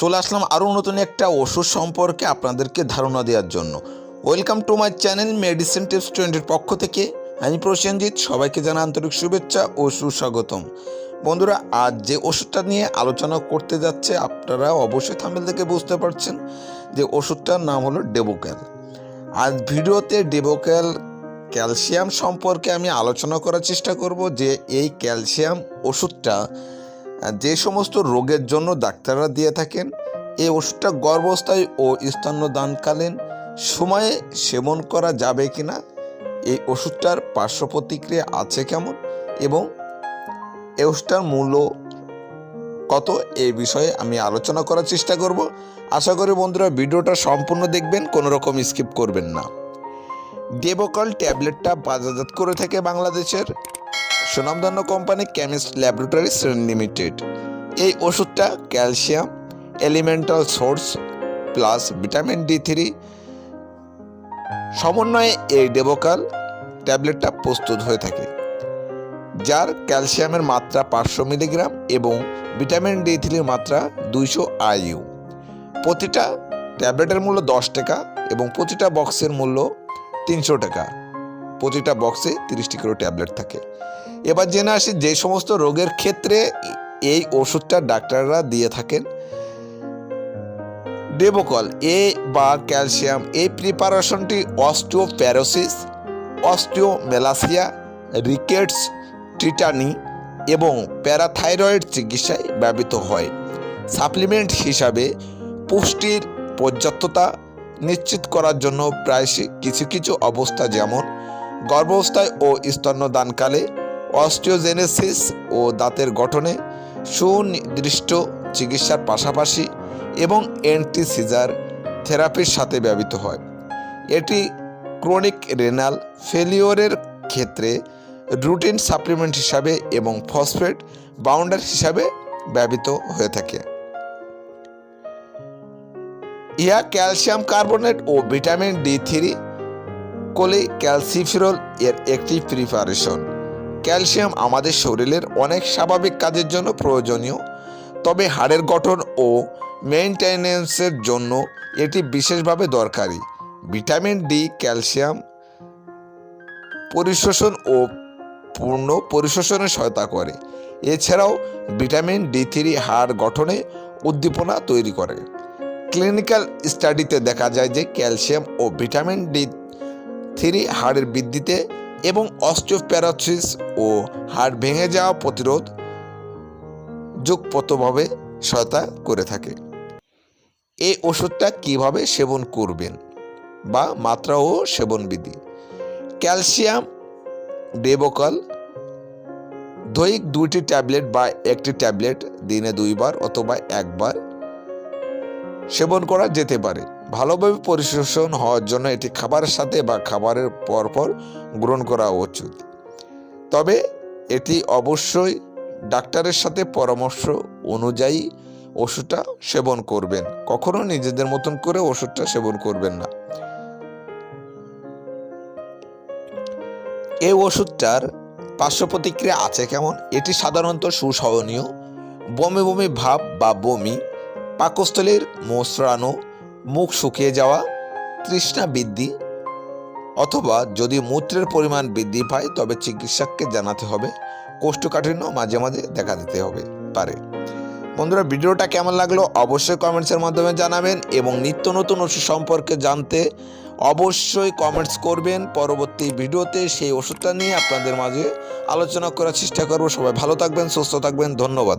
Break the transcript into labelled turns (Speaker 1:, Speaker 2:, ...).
Speaker 1: চলে আসলাম আরও নতুন একটা ওষুধ সম্পর্কে আপনাদেরকে ধারণা দেওয়ার জন্য। Welcome to my channel medicine tips টোয়েন্টির পক্ষ থেকে আমি প্রসেনজিৎ, সবাইকে জানা আন্তরিক শুভেচ্ছা ও সুস্বাগতম। বন্ধুরা, আজ যে ওষুধটা নিয়ে আলোচনা করতে যাচ্ছে, আপনারা অবশ্যই থামেল থেকে বুঝতে পারছেন যে ওষুধটার নাম হলো ডেবোক্যাল আজ ভিডিওতে ডেবোক্যাল ক্যালসিয়াম সম্পর্কে আমি আলোচনা করার চেষ্টা করব যে এই ক্যালসিয়াম ওষুধটা যে সমস্ত রোগের জন্য ডাক্তাররা দিয়ে থাকেন, এই ওষুধটা গর্ভাবস্থায় ও স্তন্যদানকালীন সময়ে সেবন করা যাবে কি না এই ওষুধটার পার্শ্ব প্রতিক্রিয়া আছে কেমন এবং এই ওষুধটার মূল্য কত এই বিষয়ে আমি আলোচনা করার চেষ্টা করব। আশা করি বন্ধুরা ভিডিওটা সম্পূর্ণ দেখবেন, কোনো রকম স্কিপ করবেন না। ডেবোকল ট্যাবলেটটা বাজারজাত করে থাকে বাংলাদেশের সুনামধন্য কোম্পানি কেমিস্ট ল্যাবরেটরিজ লিমিটেড। এই ওষুধটা calcium, elemental source plus vitamin D three সমন্বয়ে এই ডেবোকাল ট্যাবলেটটা প্রস্তুত হয়ে থাকে, যার ক্যালসিয়ামের মাত্রা পাঁচশো মিলিগ্রাম এবং ভিটামিন ডি থ্রির মাত্রা দুইশো আইইউ। প্রতিটা ট্যাবলেটের মূল্য দশ টাকা এবং প্রতিটা বক্সের মূল্য তিনশো টাকা। প্রতিটা বক্সে তিরিশটি করে ট্যাবলেট থাকে। এবার জেনে আসি যে সমস্ত রোগের ক্ষেত্রে এই ওষুধটা ডাক্তাররা দিয়ে থাকেন। ডেবোকল এ বা ক্যালসিয়াম এই প্রিপারেশনটি অস্টিওপ্যারোসিস অস্টিওমেলাসিয়া রিকেটস টিটানি এবং প্যারাথাইরয়েড চিকিৎসায় ব্যবহৃত হয়। সাপ্লিমেন্ট হিসাবে পুষ্টির পর্যাপ্ততা নিশ্চিত করার জন্য প্রায়শই কিছু কিছু অবস্থা যেমন গর্ভাবস্থায় ও স্তন্যদানকালে অস্টিওজেনেসিস ও দাঁতের গঠনে সুনির্দিষ্ট চিকিৎসার পাশাপাশি এবং অ্যান্টিসিজার থেরাপির সাথে ব্যবহৃত হয়। এটি ক্রনিক রেনাল ফেলিওরের ক্ষেত্রে রুটিন সাপ্লিমেন্ট হিসাবে এবং ফসফেট বাউন্ডার হিসাবে ব্যবহৃত হয়ে থাকে। ইহা ক্যালসিয়াম কার্বনেট ও vitamin D three cholecalciferol এর একটি প্রিপারেশন। ক্যালসিয়াম আমাদের শরীরের অনেক স্বাভাবিক কাজের জন্য প্রয়োজনীয়। তবে হাড়ের গঠন ও মেইনটেনেন্সের জন্য এটি বিশেষভাবে দরকারি। ভিটামিন ডি, ক্যালসিয়াম পরিশোষণ ও পূর্ণ পরিশোষণে সহায়তা করে। এছাড়াও ভিটামিন ডি থ্রি হাড় গঠনে উদ্দীপনা তৈরি করে। ক্লিনিক্যাল স্টাডিতে দেখা যায় যে ক্যালসিয়াম ও ভিটামিন ডি থ্রি হাড়ের বৃদ্ধিতে এবং অস্টিওপ্যারাসিস ও হাড় ভেঙে যাওয়া প্রতিরোধ যোগপতভাবে সহায়তা করে থাকে। এই ওষুধটা কীভাবে সেবন করবেন বা মাত্রা ও সেবনবিধি? ক্যালসিয়াম, ডেবোকল, দৈহিক দুইটি ট্যাবলেট বা একটি ট্যাবলেট দিনে দুইবার অথবা একবার সেবন করা যেতে পারে। ভালোভাবে পরিশোষণ হওয়ার জন্য এটি খাবারের সাথে বা খাবারের পরপর গ্রহণ করা উচিত। তবে এটি অবশ্যই ডাক্তারের সাথে পরামর্শ অনুযায়ী ওষুধটা সেবন করবেন। কখনো নিজেদের মতন করে ওষুধটা সেবন করবেন না। এই ওষুধটার পার্শ্ব প্রতিক্রিয়া আছে কেমন? এটি সাধারণত সুসহনীয়, বমি বমি ভাব বা বমি, পাকস্থলীর মোসরানো মুখ শুকিয়ে যাওয়া, তৃষ্ণা বৃদ্ধি, অথবা যদি মূত্রের পরিমাণ বৃদ্ধি পায়, তবে চিকিৎসককে জানাতে হবে, কোষ্ঠকাঠিন্য মাঝে মাঝে দেখা দিতে হবে, পারে। বন্ধুরা, ভিডিওটা কেমন লাগল অবশ্যই কমেন্টসের মাধ্যমে জানাবেন এবং নিত্য নতুন ওষুধ সম্পর্কে জানতে অবশ্যই কমেন্টস করবেন। পরবর্তী ভিডিওতে সেই ওষুধটা নিয়ে আপনাদের মাঝে আলোচনা করার চেষ্টা করব। সবাই ভালো থাকবেন, সুস্থ থাকবেন, ধন্যবাদ।